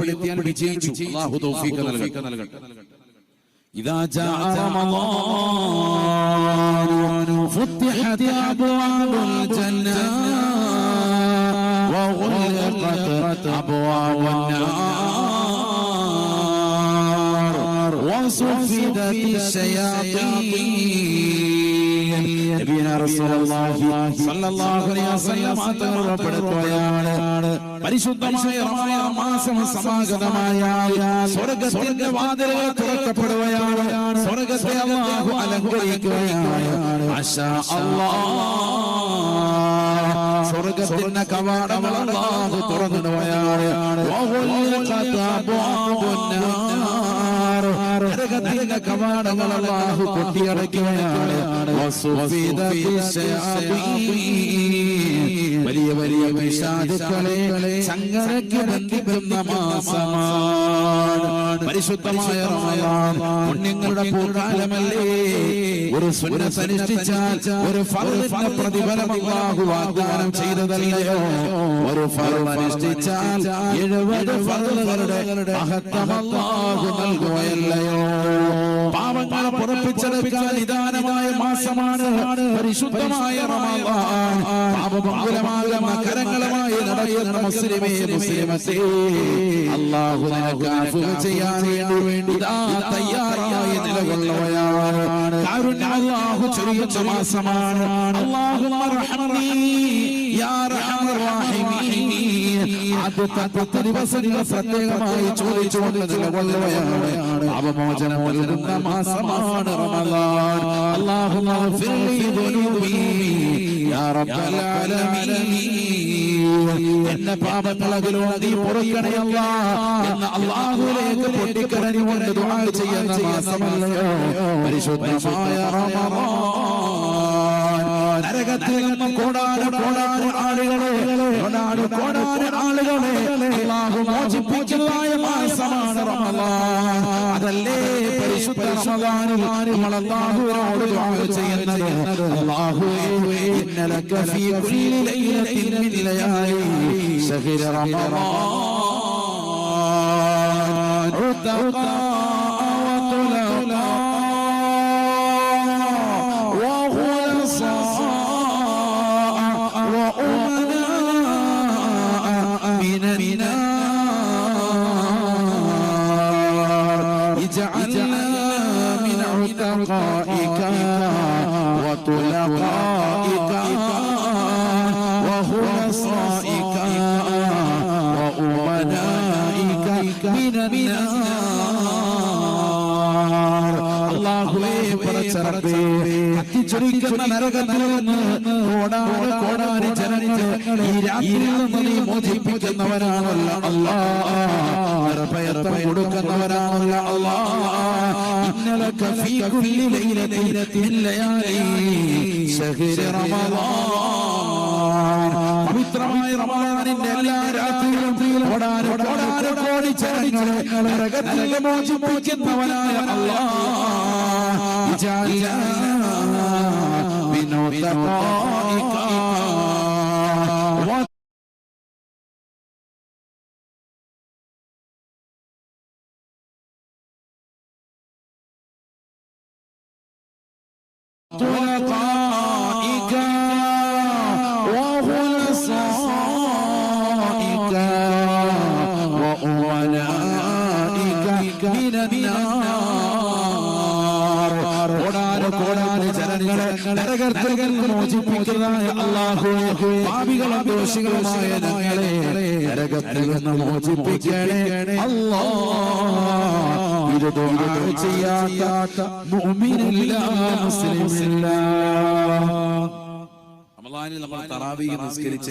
ഉപയോഗപ്പെടുത്തിയാൽ വിജയിച്ചു അല്ലാഹു തൗഫീഖ് നൽകട്ടെ إذا جاء رمضان فتحت أبواب الجنة وغلقت أبواب النار وصفدت الشياطين തങ്ങളപ്പെടുത്തുകയാണ് പരിശുദ്ധമായ മാസം സമാഗതമായ സ്വർഗത്തിന്റെ വാതിലുകൾ തുറക്കപ്പെടുകയാണ്. സ്വർഗത്തെ അല്ലാഹു അലങ്കരിക്കുകയാണ്. സ്വർഗത്തിന്റെ കവാടങ്ങൾ അല്ലാഹു തുറന്നിടുകയാണ്. നരകത്തിന്റെ കവാടങ്ങൾ വസുഫിദതി ശയാബീൻ വലിയ വലിയ വിഷാദുക്കളെ ചങ്ങലയ്ക്ക് ബന്ധിക്കുന്ന മാസമാണ്. പരിശുദ്ധമായ പുണ്യങ്ങളുടെ പൂക്കാലമല്ലേ? ഒരു സുന്നത്തനുഷ്ഠിച്ചാൽ ഒരു പ്രതിഫലം അല്ലാഹു വാഗ്ദാനം ചെയ്തതല്ലയോ? ഒരു ഫർദ് അനുഷ്ഠിച്ചാൽ എഴുപത് ഫർദുകളുടെ മഹത്വം അല്ലാഹു നൽകുകയല്ലയോ പാപങ്ങളെ പുറപ്പിച്ചെടുക്കാൻ നിദാനമായ മാസമാണ് പരിശുദ്ധമായ റമളാൻ മകരങ്ങളുമായി കരങ്ങളുമായി നടക്കുന്ന മുസ്ലിമേ മുസ്ലിമസേ അല്ലാഹു നിനക്ക് ചെയ്യാൻ വേണ്ടി തയ്യാറായി നിലകൊള്ളുകയാണ് കാരുണ്യം അല്ലാഹു ചൊരിയുന്ന മാസമാണ്. അള്ളാഹു യാ ആദ്യത്തെ പത്ത് ദിവസങ്ങൾ പ്രത്യേകമായി ചോദിച്ചുകൊണ്ട് നിലകൊള്ളുകയാണ് മാസമാണ് റമദാൻ. റബ്ബൽ ആലമീൻ. എന്ന നീ പൊറുക്കണയല്ല. എന്ന അല്ലാഹുവിലേക്ക് ദുആ ചെയ്യുന്ന പരിശുദ്ധമായ റമളാൻ നരകത്തിൽ നിന്ന് കോടാന കോടാന ആളുകളെ കോടാന കോടാന ആളുകളെ അള്ളാഹു മോചിപ്പിക്കുന്നതായ മാസമാണ് റമളാൻ അതല്ലേ പരിശുദ്ധ റമളാനിൽ നമ്മൾ അള്ളാഹുവിനോട് ദുആ ചെയ്യുന്നത്? അള്ളാഹുവേ ഇന്നലക ഫീ കുല്ലി ലൈലത്തിൻ മിൻ ലയാലി ശഹ്ര റമളാൻ ഉത്തഖാ اجعلنا من عتقائك وطلقائك وخلصائك وأمنائك من النار അള്ളാഹുവേ പടച്ചറപ്പേ കത്തിച്ചൊരിക്കുന്ന നരകത്തിൽ നിന്ന് കോടാന കോടാന ജനങ്ങളെ ഈ രാത്രിയിൽ നിന്ന് നീ മോചിപ്പിക്കുന്നവനാണല്ല നിർഭയത്വം കൊടുക്കുന്നവനാണല്ല അല്ലാ ഇന്നലക ഫീ കുല്ലി ലൈലത്തിൻ ലയാലി ശഹ്ര പവിത്രമായ റമളാനിന്റെ എല്ലാ രാത്രിയിലും കോടാന കോടി ജനങ്ങളെ നരകത്തിൽ മോചിപ്പിക്കുന്നവനായ അല്ലാഹ് جعلنا من കോടാന കോടാന ജനങ്ങളെ നരകത്തിൽ മോചിപ്പിക്കുന്നതായ അള്ളാഹുവേ പാപികളും ദോഷികളുമായ ഞങ്ങളെ നരകത്തിൽ നിന്ന് മോചിപ്പിക്കണേ. അല്ലാ ഇത് ദുആ ചെയ്യാത്ത മുഅ്മിനില്ല മുസ്ലിമില്ല. റമളാനിൽ നമ്മൾ തറാവീഹ് നിസ്കരിച്ച